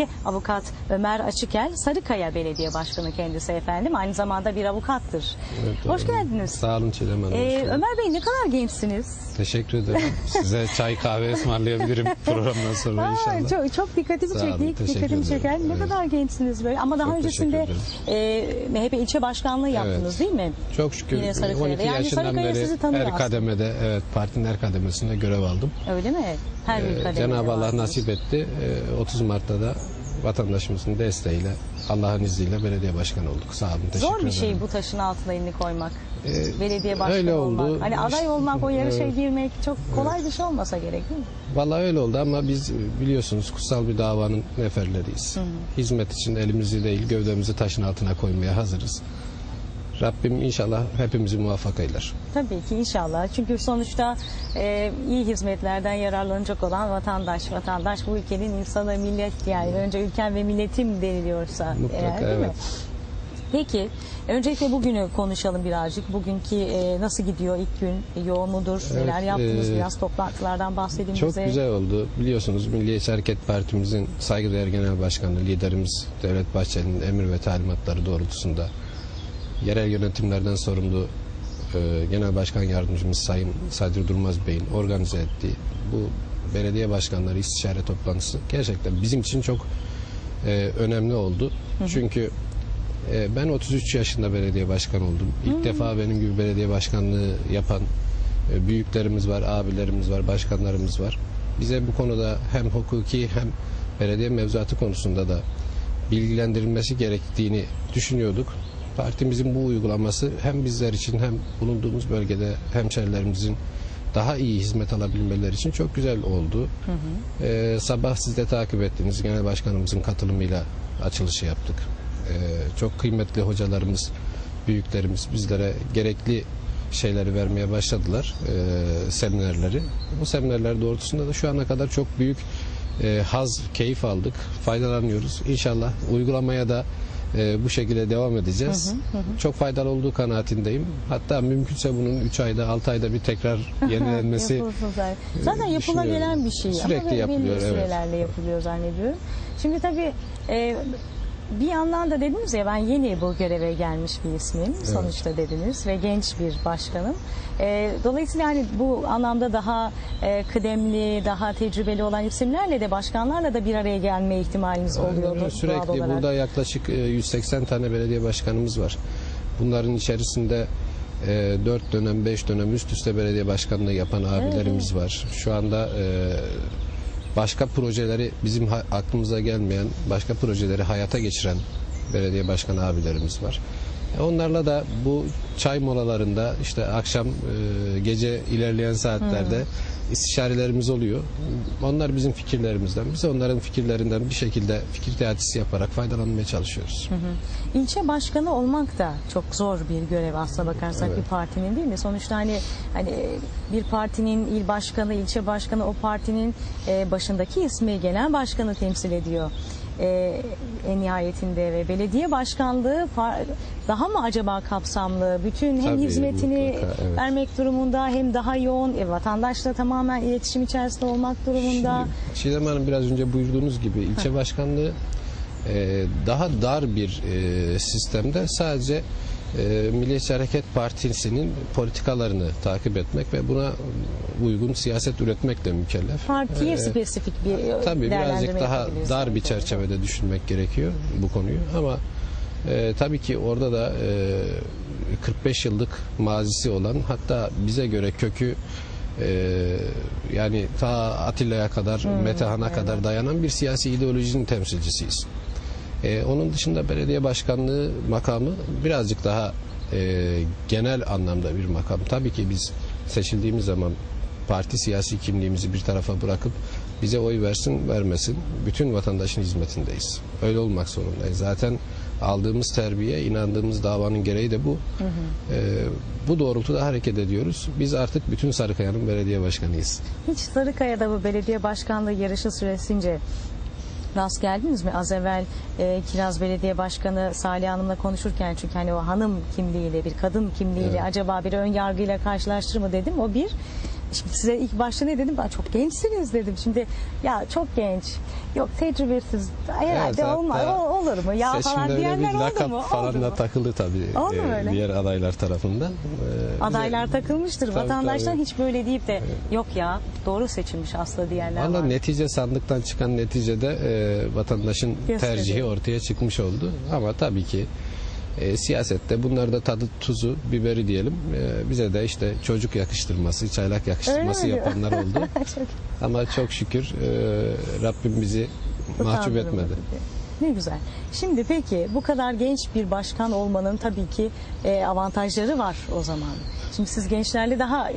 Peki avukat Ömer Açıkel Sarıkaya Belediye Başkanı kendisi efendim. Aynı zamanda bir avukattır. Evet, Hoş doğru. geldiniz. Sağ olun Çiğdem Hanım. Ee. Ömer Bey ne kadar gençsiniz. Teşekkür ederim. Size çay kahve ısmarlayabilirim programdan sonra Aa, inşallah. çok, çok dikkatimi çekti. Dikkatimi çeken ne Evet. kadar gençsiniz böyle. Ama daha Çok öncesinde e, MHP ilçe başkanlığı yaptınız değil mi? Çok şükür Yine Sarıkaya'da. 12 Yani yaşından Sarıkaya beri her kademede, evet partinin her kademesinde görev aldım. Öyle mi? Her Ee, kademede Cenab-ı Allah nasip etti. Ee, 30 Mart'ta da vatandaşımızın desteğiyle, Allah'ın izniyle belediye başkanı olduk. Sağ olun, teşekkür Zor bir ederim. şey bu taşın altına elini koymak. Ee, Belediye başkanı öyle olmak. oldu. Hani aday olmak, o yarışa Evet. girmek çok kolay bir şey olmasa gerek değil mi? Vallahi öyle oldu ama biz e, biliyorsunuz kutsal bir davanın neferleriyiz. Hizmet için elimizi değil gövdemizi taşın altına koymaya hazırız. Rabbim inşallah hepimizi muvaffak eyler. Tabii ki inşallah. Çünkü sonuçta e, iyi hizmetlerden yararlanacak olan vatandaş. Vatandaş bu ülkenin insanı, millet yani. Önce ülkem ve milletim deniliyorsa. Mutlaka, eğer, değil mi? evet. Peki, öncelikle bugünü konuşalım birazcık. Bugünkü e, nasıl gidiyor ilk gün? Yoğun mudur? Evet, Neler yaptınız? e, Biraz toplantılardan bahsedin Çok bize. güzel oldu. Biliyorsunuz Milliyetçi Hareket Partimizin saygıdeğer genel başkanı liderimiz Devlet Bahçeli'nin emir ve talimatları doğrultusunda yerel yönetimlerden sorumlu e, Genel Başkan Yardımcımız Sayın Sadri Durmaz Bey'in organize ettiği bu belediye başkanları istişare toplantısı gerçekten bizim için çok e, önemli oldu. Çünkü e, ben 33 yaşında belediye başkanı oldum. İlk defa benim gibi belediye başkanlığı yapan e, büyüklerimiz var, abilerimiz var, başkanlarımız var. Bize bu konuda hem hukuki hem belediye mevzuatı konusunda da bilgilendirilmesi gerektiğini düşünüyorduk. Partimizin bu uygulaması hem bizler için hem bulunduğumuz bölgede hemşerilerimizin daha iyi hizmet alabilmeleri için çok güzel oldu. Ee, sabah siz de takip ettiniz. Genel Başkanımızın katılımıyla açılışı yaptık. Ee, çok kıymetli hocalarımız, büyüklerimiz bizlere gerekli şeyleri vermeye başladılar. e, seminerleri. Bu seminerler doğrultusunda da şu ana kadar çok büyük e, haz, keyif aldık. Faydalanıyoruz. İnşallah uygulamaya da e, bu şekilde devam edeceğiz. Çok faydalı olduğu kanaatindeyim. Hatta mümkünse bunun 3 ayda 6 ayda bir tekrar yenilenmesi zaten. Zaten yapıla düşünüyorum. gelen bir şey. Sürekli Ama belli yapılıyor, evet. sürelerle yapılıyor zannediyorum. Şimdi tabii e, bir yandan da dediniz ya ben yeni bu göreve gelmiş bir ismim sonuçta dediniz ve genç bir başkanım. E, dolayısıyla hani bu anlamda daha e, kıdemli, daha tecrübeli olan isimlerle de başkanlarla da bir araya gelme ihtimaliniz oluyordu doğal Sürekli burada yaklaşık e, 180 tane belediye başkanımız var. Bunların içerisinde 4 dönem 5 dönem üst üste belediye başkanlığı yapan abilerimiz var. Şu anda e, başka projeleri bizim aklımıza gelmeyen başka projeleri hayata geçiren belediye başkan abilerimiz var. E, Onlarla da bu çay molalarında işte akşam e, gece ilerleyen saatlerde istişarelerimiz oluyor. Onlar bizim fikirlerimizden, biz onların fikirlerinden bir şekilde fikir teatisi yaparak faydalanmaya çalışıyoruz. İlçe başkanı olmak da çok zor bir görev aslına bakarsak Evet. bir partinin değil mi? Sonuçta hani hani bir partinin il başkanı, ilçe başkanı o partinin e, başındaki ismi genel başkanı temsil ediyor. E, en nihayetinde ve belediye başkanlığı daha mı acaba kapsamlı? Bütün hem Tabii, hizmetini mutlaka, evet. vermek durumunda hem daha yoğun e, vatandaşla tamamen iletişim içerisinde olmak durumunda. Şimdi Çiğdem Hanım biraz önce buyurduğunuz gibi ilçe başkanlığı e, daha dar bir e, sistemde sadece Milliyetçi Hareket Partisi'nin politikalarını takip etmek ve buna uygun siyaset üretmekle mükellef. Partiye E, spesifik bir Tabii birazcık daha dar bir çerçevede düşünmek gerekiyor bu konuyu ama e, tabii ki orada da e, 45 yıllık mazisi olan hatta bize göre kökü e, yani ta Atilla'ya kadar, Metehan'a kadar dayanan bir siyasi ideolojinin temsilcisiyiz. E, onun dışında belediye başkanlığı makamı birazcık daha e, genel anlamda bir makam. Tabii ki biz seçildiğimiz zaman parti siyasi kimliğimizi bir tarafa bırakıp bize oy versin vermesin bütün vatandaşın hizmetindeyiz. Öyle olmak zorundayız. Zaten aldığımız terbiye, inandığımız davanın gereği de bu. E, bu doğrultuda hareket ediyoruz. Biz artık bütün Sarıkaya'nın belediye başkanıyız. Hiç Sarıkaya'da bu belediye başkanlığı yarışı süresince rast geldiniz mi? Az evvel e, Kiraz Belediye Başkanı Salih Hanım'la konuşurken çünkü hani o hanım kimliğiyle bir kadın kimliğiyle acaba bir ön yargıyla karşılaştırır mı dedim. O bir. Şimdi size ilk başta ne dedim? Ben çok gençsiniz dedim. Şimdi ya çok genç. Yok tecrübesiz. Herhalde hatta olmaz. Olur mu? Ya falan diyenler oldu mu? falan Oldu da mu? takıldı tabii Oldu mu e, öyle? diğer adaylar tarafından. E, bize- Adaylar takılmıştır. Tabii, Vatandaşlar tabii. hiç böyle deyip de yok ya doğru seçilmiş aslında diyenler Valla netice sandıktan çıkan neticede e, vatandaşın Gösteriyor. tercihi ortaya çıkmış oldu. Ama tabii ki e, siyasette bunlar da tadı tuzu biberi diyelim. E, bize de işte çocuk yakıştırması, çaylak yakıştırması Öyle mi? yapanlar oldu. Çok Ama çok şükür e, Rabbim bizi mahcup utandırmadı etmedi. diye. Ne güzel. Şimdi peki bu kadar genç bir başkan olmanın tabii ki e, avantajları var o zaman. Şimdi siz gençlerle daha e,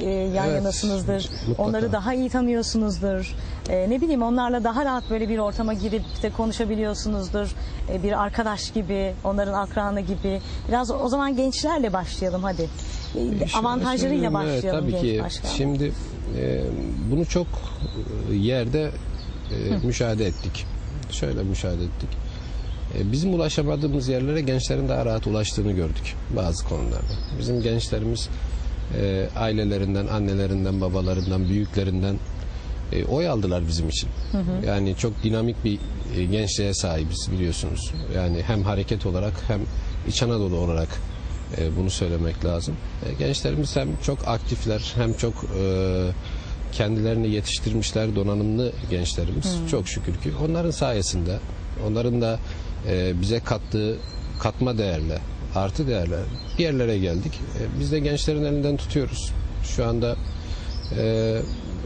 e, yan Evet, yanasınızdır. mutlaka. Onları daha iyi tanıyorsunuzdur. E, ne bileyim onlarla daha rahat böyle bir ortama girip de konuşabiliyorsunuzdur. E, bir arkadaş gibi, onların akranı gibi. Biraz o zaman gençlerle başlayalım hadi. E, Şöyle avantajlarıyla söyleyeyim, evet, başlayalım tabii genç ki. başkan. Şimdi e, bunu çok e, yerde e, müşahede ettik. Şöyle müşahede ettik. E, bizim ulaşamadığımız yerlere gençlerin daha rahat ulaştığını gördük bazı konularda. Bizim gençlerimiz e, ailelerinden, annelerinden, babalarından, büyüklerinden e, oy aldılar bizim için. Yani çok dinamik bir e, gençliğe sahibiz biliyorsunuz. Yani hem hareket olarak hem İç Anadolu olarak e, bunu söylemek lazım. E, gençlerimiz hem çok aktifler hem çok e, kendilerini yetiştirmişler donanımlı gençlerimiz. Çok şükür ki onların sayesinde onların da e, bize kattığı katma değerle artı değerle bir yerlere geldik. E, biz de gençlerin elinden tutuyoruz. Şu anda e,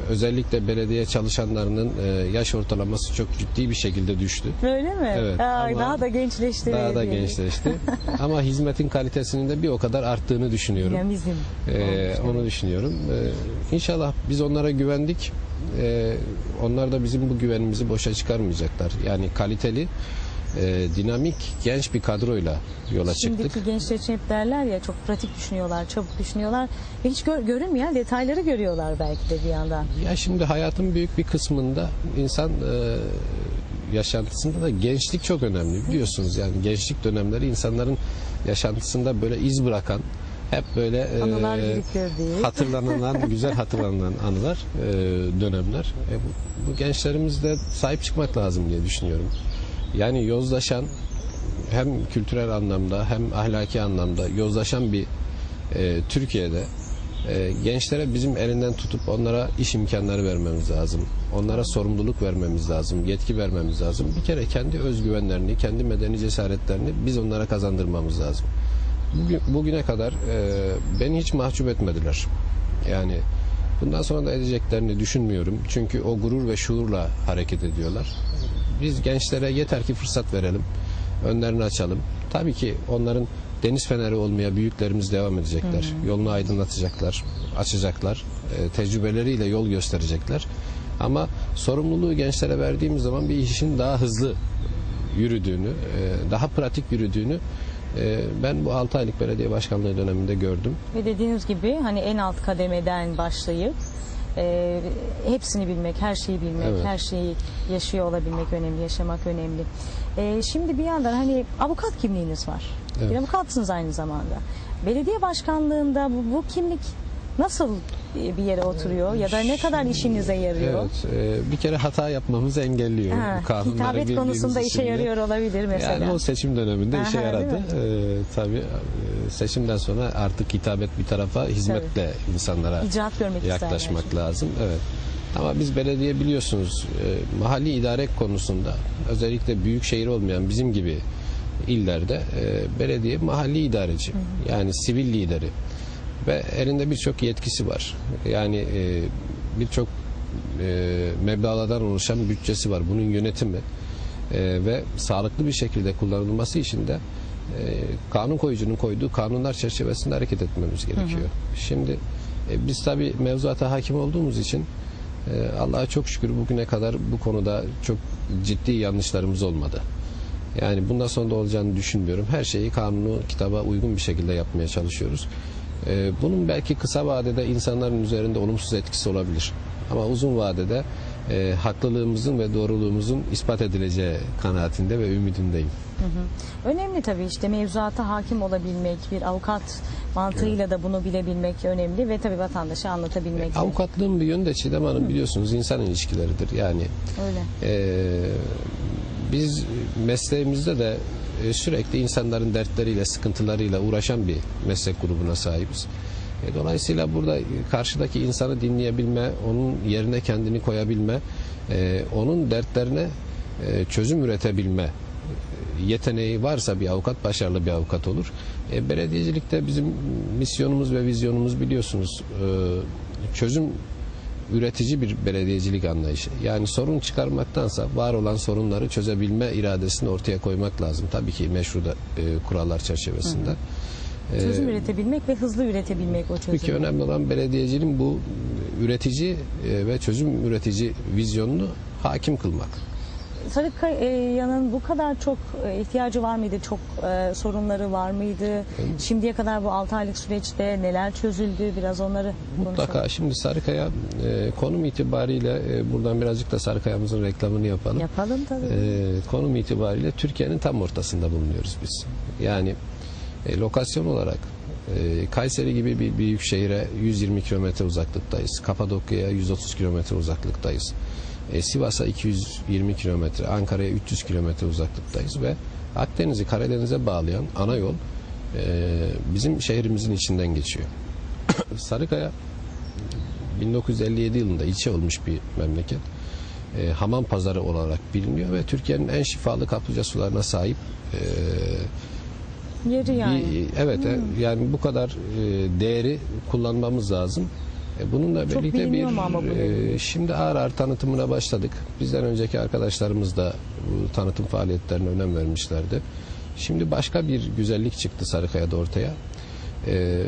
özellikle belediye çalışanlarının e, yaş ortalaması çok ciddi bir şekilde düştü. Öyle mi? Evet, Ay, ama daha da gençleşti. Daha da gençleşti. Ama hizmetin kalitesinin de bir o kadar arttığını düşünüyorum. Dinamizm. Ee, olmuş. onu düşünüyorum. Ee, inşallah biz onlara güvendik. Ee, onlar da bizim bu güvenimizi boşa çıkarmayacaklar. Yani kaliteli, e, dinamik, genç bir kadroyla yola çıktık. Şimdiki gençler için hep derler ya çok pratik düşünüyorlar, çabuk düşünüyorlar ve hiç gör, görünmeyen detayları görüyorlar belki de bir yandan. Ya şimdi hayatın büyük bir kısmında insan e, yaşantısında da gençlik çok önemli biliyorsunuz yani gençlik dönemleri insanların yaşantısında böyle iz bırakan hep böyle e, Anılar biriktirdiği. hatırlanılan güzel hatırlanan anılar e, dönemler E, bu, bu gençlerimizde sahip çıkmak lazım diye düşünüyorum yani yozlaşan hem kültürel anlamda hem ahlaki anlamda yozlaşan bir e, Türkiye'de e, gençlere bizim elinden tutup onlara iş imkanları vermemiz lazım. Onlara sorumluluk vermemiz lazım, yetki vermemiz lazım. Bir kere kendi özgüvenlerini, kendi medeni cesaretlerini biz onlara kazandırmamız lazım. Bugün, bugüne kadar e, beni hiç mahcup etmediler. Yani bundan sonra da edeceklerini düşünmüyorum. Çünkü o gurur ve şuurla hareket ediyorlar. Biz gençlere yeter ki fırsat verelim. Önlerini açalım. Tabii ki onların deniz feneri olmaya büyüklerimiz devam edecekler. Yolunu aydınlatacaklar, açacaklar. E, tecrübeleriyle yol gösterecekler. Ama sorumluluğu gençlere verdiğimiz zaman bir işin daha hızlı yürüdüğünü, e, daha pratik yürüdüğünü e, ben bu 6 aylık belediye başkanlığı döneminde gördüm. Ve dediğiniz gibi hani en alt kademeden başlayıp e, hepsini bilmek, her şeyi bilmek, Evet. her şeyi yaşıyor olabilmek önemli, yaşamak önemli. E, şimdi bir yandan hani avukat kimliğiniz var. Evet. Bir avukatsınız aynı zamanda. Belediye başkanlığında bu, bu kimlik nasıl bir yere oturuyor ya da ne kadar işinize yarıyor? Evet, e, bir kere hata yapmamızı engelliyor. Ha, hitabet konusunda işe yarıyor olabilir mesela. Yani o seçim döneminde işe Aha, yaradı. değil Ee, tabii e, seçimden sonra artık hitabet bir tarafa hizmetle insanlara İcraat görmek yaklaşmak isterler. lazım. Evet. Ama biz belediye biliyorsunuz e, mahalli idare konusunda özellikle büyük şehir olmayan bizim gibi illerde e, belediye mahalli idareci. Yani sivil lideri ve elinde birçok yetkisi var. Yani e, birçok e, meblağlardan oluşan bütçesi var. Bunun yönetimi e, ve sağlıklı bir şekilde kullanılması için de e, kanun koyucunun koyduğu kanunlar çerçevesinde hareket etmemiz gerekiyor. Şimdi e, biz tabi mevzuata hakim olduğumuz için e, Allah'a çok şükür bugüne kadar bu konuda çok ciddi yanlışlarımız olmadı. Yani bundan sonra da olacağını düşünmüyorum. Her şeyi kanunu, kitaba uygun bir şekilde yapmaya çalışıyoruz. Ee, bunun belki kısa vadede insanların üzerinde olumsuz etkisi olabilir. Ama uzun vadede e, haklılığımızın ve doğruluğumuzun ispat edileceği kanaatinde ve ümidindeyim. Önemli tabii işte mevzuata hakim olabilmek, bir avukat mantığıyla da bunu bilebilmek önemli ve tabii vatandaşa anlatabilmek. de. Avukatlığın bir yönü de Çiğdem Hanım biliyorsunuz insan ilişkileridir. Yani Öyle. Ee, biz mesleğimizde de e, sürekli insanların dertleriyle, sıkıntılarıyla uğraşan bir meslek grubuna sahibiz. E, Dolayısıyla burada karşıdaki insanı dinleyebilme, onun yerine kendini koyabilme, e, onun dertlerine çözüm üretebilme yeteneği varsa bir avukat başarılı bir avukat olur. E, belediyecilikte bizim misyonumuz ve vizyonumuz biliyorsunuz çözüm üretici bir belediyecilik anlayışı. Yani sorun çıkarmaktansa var olan sorunları çözebilme iradesini ortaya koymak lazım. Tabii ki meşru da, e, kurallar çerçevesinde. E, Çözüm üretebilmek ve hızlı üretebilmek o Tabii ki önemli olan belediyeciliğin bu üretici e, ve çözüm üretici vizyonunu hakim kılmak. Sarıkaya'nın bu kadar çok e, ihtiyacı var mıydı? Çok e, sorunları var mıydı? Şimdiye kadar bu 6 aylık süreçte neler çözüldü? Biraz onları Mutlaka. konuşalım. Şimdi Sarıkaya e, konum itibariyle e, buradan birazcık da Sarıkaya'mızın reklamını yapalım. Yapalım tabii. E, konum itibariyle Türkiye'nin tam ortasında bulunuyoruz biz. Yani e, lokasyon olarak e, Kayseri gibi bir büyük şehire 120 kilometre uzaklıktayız. Kapadokya'ya 130 kilometre uzaklıktayız. E, Sivas'a 220 kilometre, Ankara'ya 300 kilometre uzaklıktayız ve Akdeniz'i Karadeniz'e bağlayan ana yol e, bizim şehrimizin içinden geçiyor. Sarıkaya 1957 yılında ilçe olmuş bir memleket. E, hamam pazarı olarak biliniyor ve Türkiye'nin en şifalı kaplıca sularına sahip e, Yeri yani. bir, evet e, yani bu kadar e, değeri kullanmamız lazım. E, bununla Çok birlikte bir ama e, şimdi ağır ağır tanıtımına başladık. Bizden önceki arkadaşlarımız da bu tanıtım faaliyetlerine önem vermişlerdi. Şimdi başka bir güzellik çıktı Sarıkaya'da ortaya. E,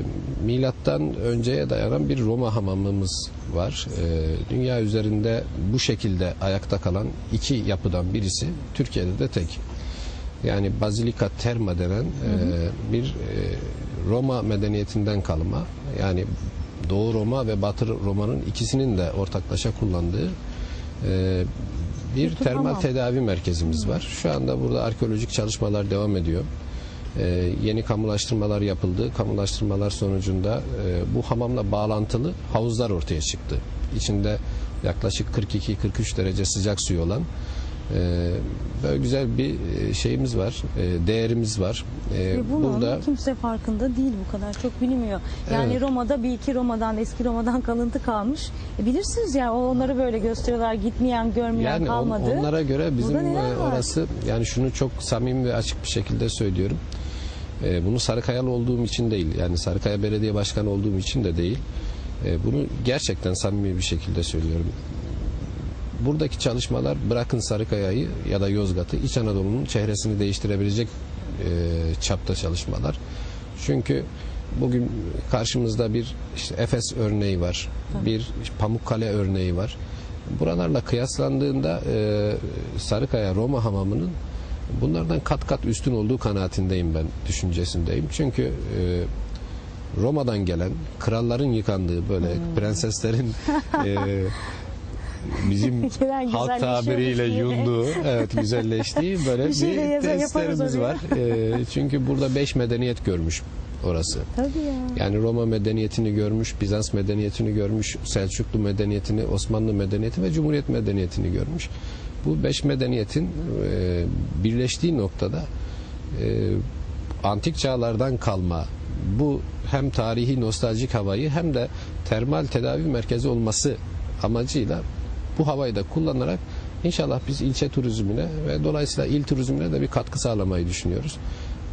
milattan önceye dayanan bir Roma hamamımız var. E, dünya üzerinde bu şekilde ayakta kalan iki yapıdan birisi Türkiye'de de tek. Yani Bazilika Terma denen e, bir e, Roma medeniyetinden kalma. Yani Doğu Roma ve Batı Roma'nın ikisinin de ortaklaşa kullandığı e, bir Peki, termal tamam. tedavi merkezimiz var. Şu anda burada arkeolojik çalışmalar devam ediyor. E, yeni kamulaştırmalar yapıldı. Kamulaştırmalar sonucunda e, bu hamamla bağlantılı havuzlar ortaya çıktı. İçinde yaklaşık 42-43 derece sıcak suyu olan böyle güzel bir e, şeyimiz var, e, değerimiz var. E, Ve bunun burada kimse farkında değil bu kadar çok bilinmiyor. Yani Evet. Roma'da bir iki Roma'dan eski Roma'dan kalıntı kalmış. E bilirsiniz ya onları böyle gösteriyorlar gitmeyen görmeyen Yani on- kalmadı. onlara göre bizim e, var? orası yani şunu çok samimi ve açık bir şekilde söylüyorum. Bunu Sarıkayalı olduğum için değil. Yani Sarıkaya Belediye Başkanı olduğum için de değil. Bunu gerçekten samimi bir şekilde söylüyorum. Buradaki çalışmalar bırakın Sarıkaya'yı ya da Yozgat'ı İç Anadolu'nun çehresini değiştirebilecek e, çapta çalışmalar. Çünkü bugün karşımızda bir işte Efes örneği var. Bir Pamukkale örneği var. Buralarla kıyaslandığında e, Sarıkaya Roma hamamının bunlardan kat kat üstün olduğu kanaatindeyim ben, düşüncesindeyim. Çünkü e, Roma'dan gelen kralların yıkandığı böyle Hmm. prenseslerin e, bizim halk güzelleşiyormuş tabiriyle yunduğu evet güzelleştiği böyle Bir bir, şey yaza- tesislerimiz oraya. var. E, çünkü burada beş medeniyet görmüş orası. Tabii ya. Yani Roma medeniyetini görmüş, Bizans medeniyetini görmüş, Selçuklu medeniyetini, Osmanlı medeniyeti ve Cumhuriyet medeniyetini görmüş. Bu beş medeniyetin e, birleştiği noktada e, antik çağlardan kalma bu hem tarihi nostaljik havayı hem de termal tedavi merkezi olması amacıyla bu havayı da kullanarak inşallah biz ilçe turizmine ve dolayısıyla il turizmine de bir katkı sağlamayı düşünüyoruz.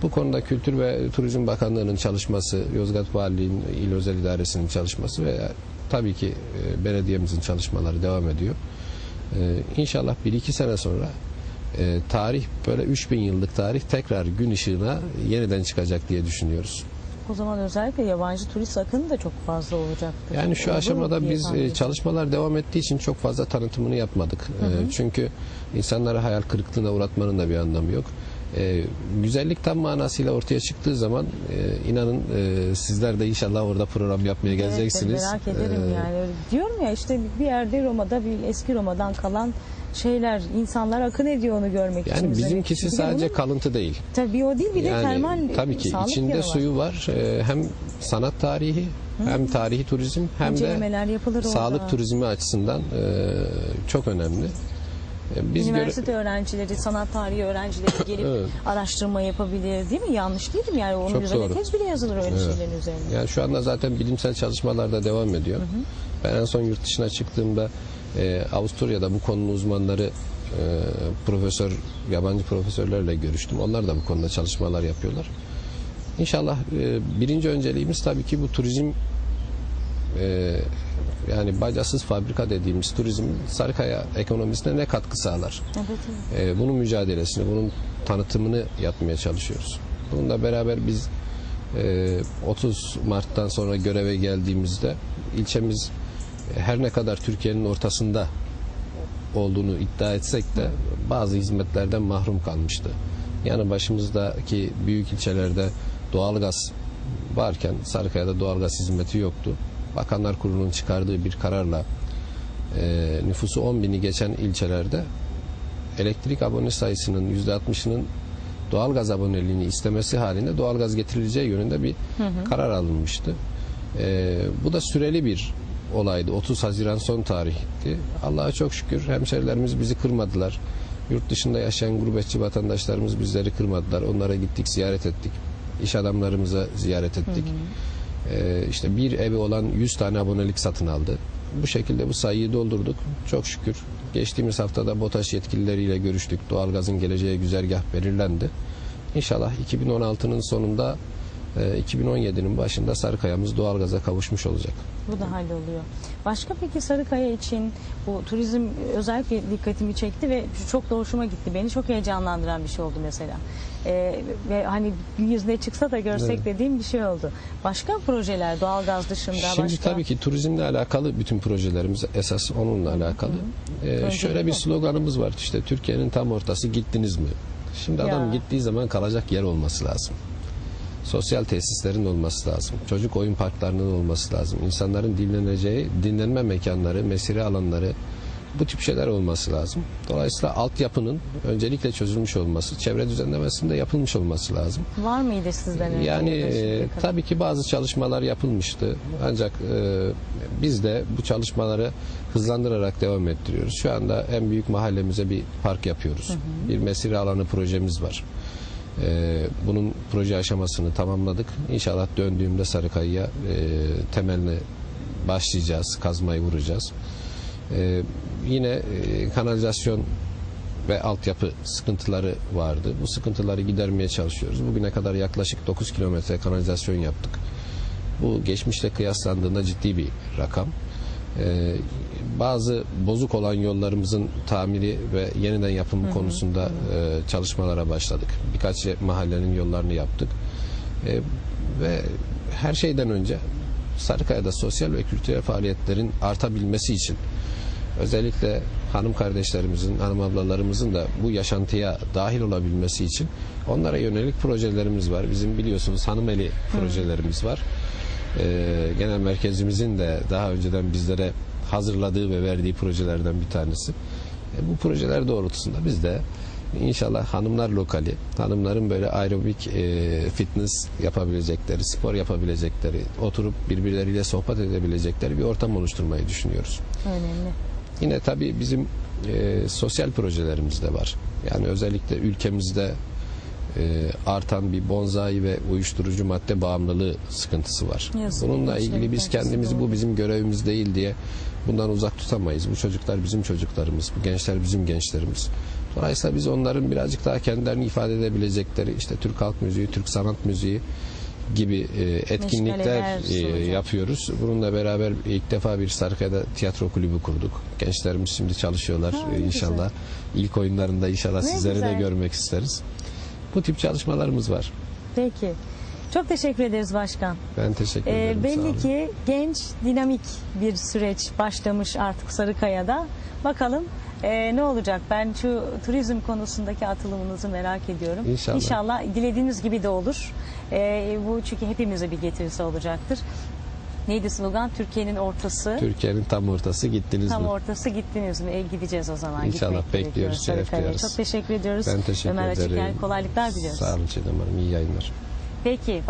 Bu konuda Kültür ve Turizm Bakanlığı'nın çalışması, Yozgat Valiliği'nin il özel idaresinin çalışması ve tabii ki e, belediyemizin çalışmaları devam ediyor. E, İnşallah bir iki sene sonra e, tarih böyle 3000 yıllık tarih tekrar gün ışığına yeniden çıkacak diye düşünüyoruz. O zaman özellikle yabancı turist akını da çok fazla olacaktır. Yani şu Olur aşamada biz e, çalışmalar devam ettiği için çok fazla tanıtımını yapmadık. E, Çünkü insanları hayal kırıklığına uğratmanın da bir anlamı yok. E, güzellik tam manasıyla ortaya çıktığı zaman e, inanın e, sizler de inşallah orada program yapmaya geleceksiniz. Evet, merak ederim E, yani. Diyorum ya işte bir yerde Roma'da bir eski Roma'dan kalan şeyler insanlar akın ediyor onu görmek için. Yani bizimkisi de sadece bunun- kalıntı değil. Tabii o değil bir de Yani termal tabii ki içinde yanı var. suyu var. E, hem sanat tarihi hem tarihi turizm hem de yapılır sağlık orada. turizmi açısından e, çok önemli. E, Biz göre- Üniversite öğrencileri, sanat tarihi öğrencileri gelip Evet. araştırma yapabilir değil mi? Yanlış değil mi? Yani onun Çok üzerine doğru. tez bile yazılır öyle Evet. şeylerin üzerine. Yani şu anda zaten bilimsel çalışmalar da devam ediyor. Ben en son yurt dışına çıktığımda e, Avusturya'da bu konunun uzmanları e, profesör, yabancı profesörlerle görüştüm. Onlar da bu konuda çalışmalar yapıyorlar. İnşallah e, birinci önceliğimiz tabii ki bu turizm e, yani bacasız fabrika dediğimiz turizm Sarıkaya ekonomisine ne katkı sağlar? Evet, evet. E, bunun mücadelesini, bunun tanıtımını yapmaya çalışıyoruz. Bununla beraber biz e, 30 Mart'tan sonra göreve geldiğimizde ilçemiz her ne kadar Türkiye'nin ortasında olduğunu iddia etsek de bazı hizmetlerden mahrum kalmıştı. Yani başımızdaki büyük ilçelerde doğalgaz varken Sarıkaya'da doğalgaz hizmeti yoktu. Bakanlar Kurulu'nun çıkardığı bir kararla e, nüfusu 10 bini geçen ilçelerde elektrik abone sayısının %60'ının doğalgaz aboneliğini istemesi halinde doğalgaz getirileceği yönünde bir karar alınmıştı. Ee, bu da süreli bir olaydı. 30 Haziran son tarihti. Allah'a çok şükür hemşerilerimiz bizi kırmadılar. Yurt dışında yaşayan gurbetçi vatandaşlarımız bizleri kırmadılar. Onlara gittik, ziyaret ettik. İş adamlarımıza ziyaret ettik. Ee, işte bir evi olan 100 tane abonelik satın aldı. Bu şekilde bu sayıyı doldurduk. Çok şükür. Geçtiğimiz haftada BOTAŞ yetkilileriyle görüştük. Doğalgazın geleceği güzergah belirlendi. İnşallah 2016'nın sonunda 2017'nin başında Sarıkaya'mız doğalgaza kavuşmuş olacak. Bu da halloluyor. Başka peki Sarıkaya için bu turizm özellikle dikkatimi çekti ve çok da hoşuma gitti. Beni çok heyecanlandıran bir şey oldu mesela. Ee, ve hani yüzüne çıksa da görsek Evet. dediğim bir şey oldu. Başka projeler doğalgaz dışında Şimdi başka? tabii ki turizmle alakalı bütün projelerimiz esas onunla alakalı. Ee, Öncelikle şöyle bir sloganımız var işte Türkiye'nin tam ortası gittiniz mi? Şimdi adam Ya. gittiği zaman kalacak yer olması lazım. Sosyal tesislerin olması lazım. Çocuk oyun parklarının olması lazım. İnsanların dinleneceği dinlenme mekanları, mesire alanları bu tip şeyler olması lazım. Dolayısıyla altyapının öncelikle çözülmüş olması, çevre düzenlemesinde yapılmış olması lazım. Var mıydı sizden önce? Yani e, tabii ki bazı çalışmalar yapılmıştı. Ancak e, biz de bu çalışmaları hızlandırarak devam ettiriyoruz. Şu anda en büyük mahallemize bir park yapıyoruz. Bir mesire alanı projemiz var. E, bunun proje aşamasını tamamladık. İnşallah döndüğümde Sarıkaya'ya e, temeline başlayacağız. Kazmayı vuracağız. E, yine e, kanalizasyon ve altyapı sıkıntıları vardı. Bu sıkıntıları gidermeye çalışıyoruz. Bugüne kadar yaklaşık 9 kilometre kanalizasyon yaptık. Bu geçmişle kıyaslandığında ciddi bir rakam. Ee, bazı bozuk olan yollarımızın tamiri ve yeniden yapımı konusunda e, çalışmalara başladık. Birkaç mahallenin yollarını yaptık. E, ve her şeyden önce Sarıkaya'da sosyal ve kültürel faaliyetlerin artabilmesi için özellikle hanım kardeşlerimizin, hanım ablalarımızın da bu yaşantıya dahil olabilmesi için onlara yönelik projelerimiz var. Bizim biliyorsunuz hanım eli projelerimiz var. Ee, genel merkezimizin de daha önceden bizlere hazırladığı ve verdiği projelerden bir tanesi. E, bu projeler doğrultusunda biz de inşallah hanımlar lokali, hanımların böyle aerobik e, fitness yapabilecekleri, spor yapabilecekleri, oturup birbirleriyle sohbet edebilecekleri bir ortam oluşturmayı düşünüyoruz. Önemli. Yine tabii bizim e, sosyal projelerimiz de var. Yani özellikle ülkemizde e, artan bir bonzai ve uyuşturucu madde bağımlılığı sıkıntısı var. Yazık, Bununla ilgili biz kendimizi bu bizim görevimiz değil diye bundan uzak tutamayız. Bu çocuklar bizim çocuklarımız, bu gençler bizim gençlerimiz. Dolayısıyla biz onların birazcık daha kendilerini ifade edebilecekleri işte Türk halk müziği, Türk sanat müziği gibi e, etkinlikler e, yapıyoruz. Bununla beraber ilk defa bir Sarıkaya'da tiyatro kulübü kurduk. Gençlerimiz şimdi çalışıyorlar Ha, e, inşallah. İlk oyunlarında inşallah Ne sizleri de güzel. görmek isteriz. Bu tip çalışmalarımız var. Peki. Çok teşekkür ederiz başkan. Ben teşekkür Ee, ederim. sağ belli ki genç, dinamik bir süreç başlamış artık Sarıkaya'da. Bakalım e, ne olacak? Ben şu turizm konusundaki atılımınızı merak ediyorum. İnşallah. İnşallah dilediğiniz gibi de olur. E, bu çünkü hepimize bir getirisi olacaktır. Neydi slogan? Türkiye'nin ortası. Türkiye'nin tam ortası gittiniz Tam mi? ortası gittiniz mi? E, gideceğiz o zaman. İnşallah Gitmek bekliyoruz, şeref. Çok teşekkür ediyoruz. Ben teşekkür Ömer ederim. Açıkel kolaylıklar diliyoruz. Sağ olun Çiğdem Hanım. İyi yayınlar. Peki